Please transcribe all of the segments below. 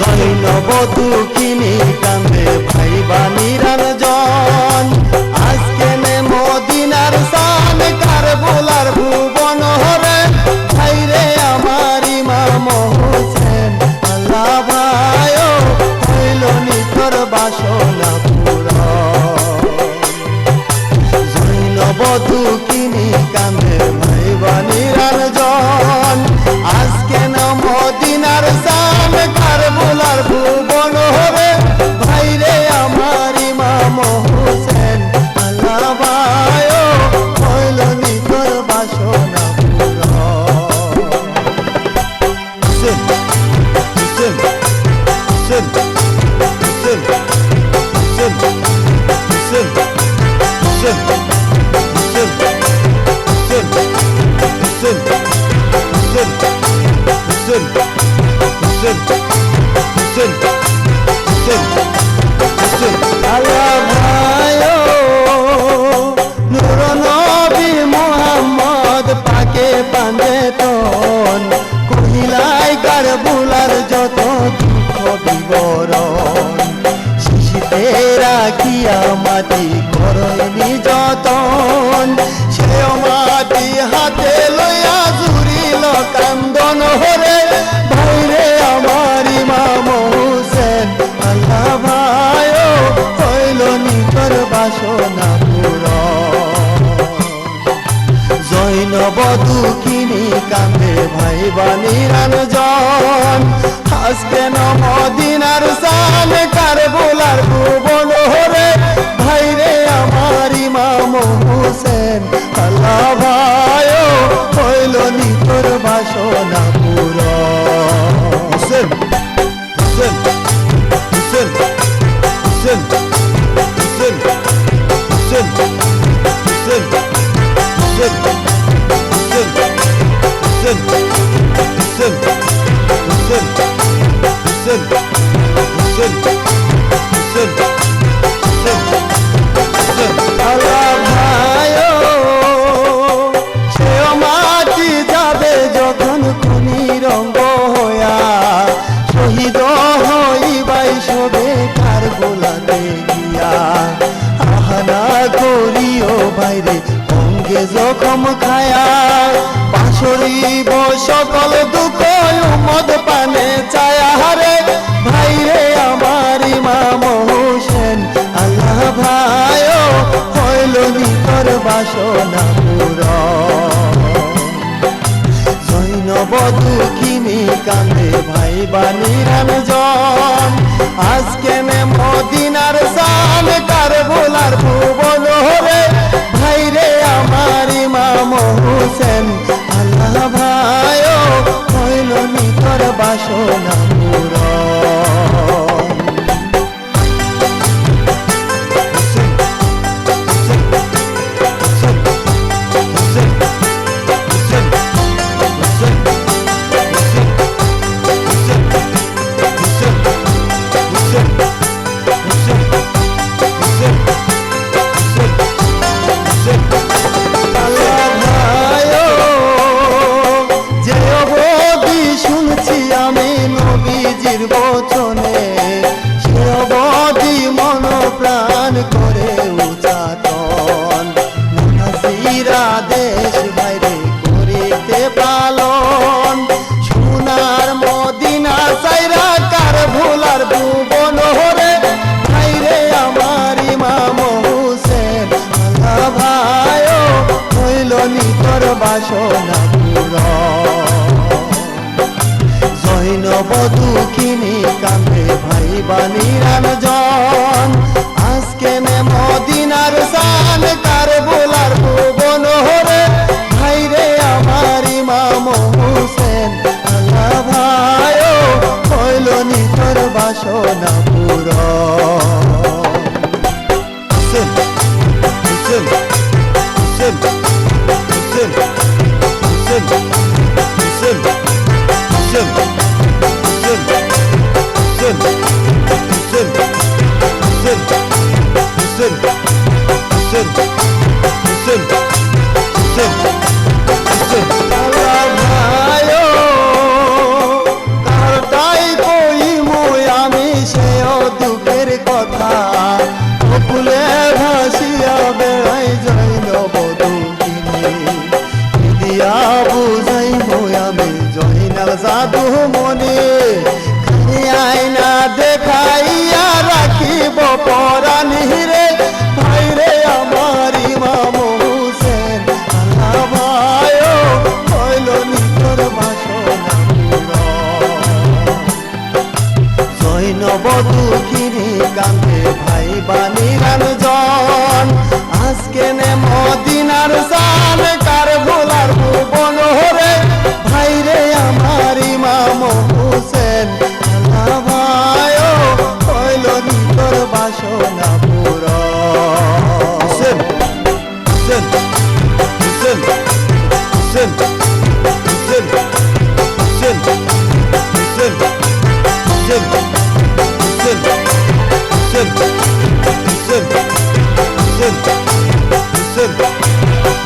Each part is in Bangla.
জানি নব দুঃখিনী কান্দে ভাই বা নিরঞ্জন শহরে, ভাইরে আমার ইমাম হোসেন আল্লাহ ভাই হইল নিকর বাসনা পুর জৈনব দুঃখিনী কান্দে ভাই জন। হাসবে না হাতে অঙ্গে জখম খায়া পাশরি বসকল দুঃখ মদ পানে চায়া। হারে ভাই রে আমার ইমাম হোসেন, আল্লাহ ভাই হইল নিকর বাসনা পুর জৈনব দুঃখিনী কান্দে ভাই বা নিরঞ্জন আজকে মদিনার সান কার আল্লাহ ভাই হইল নিতর বাসনা।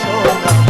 সোনা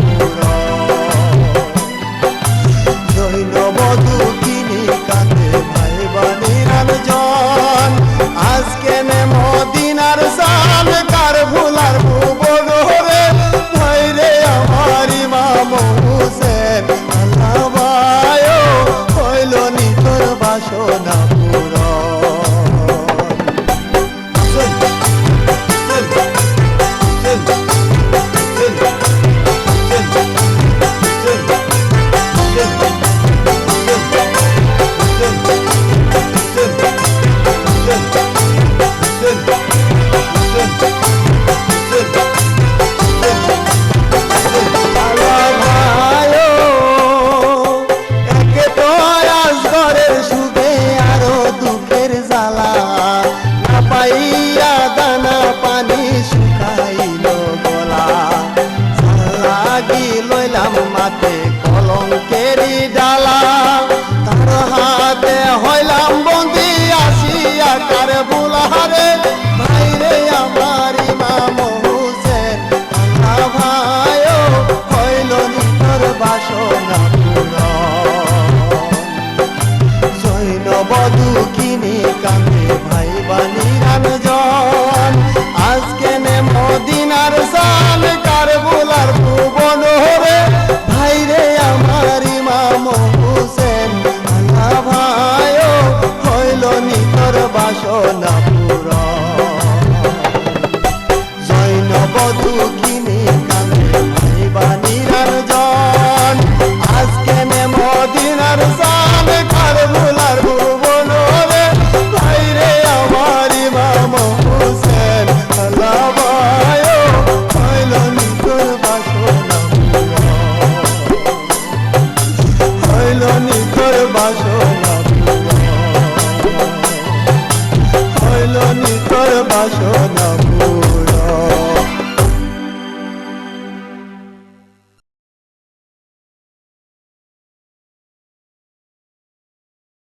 হাতে কলঙ্কেরি ডালা তার হাতে হইলাম বন্দি আসিয়া কার বুলারে ভালোবাসো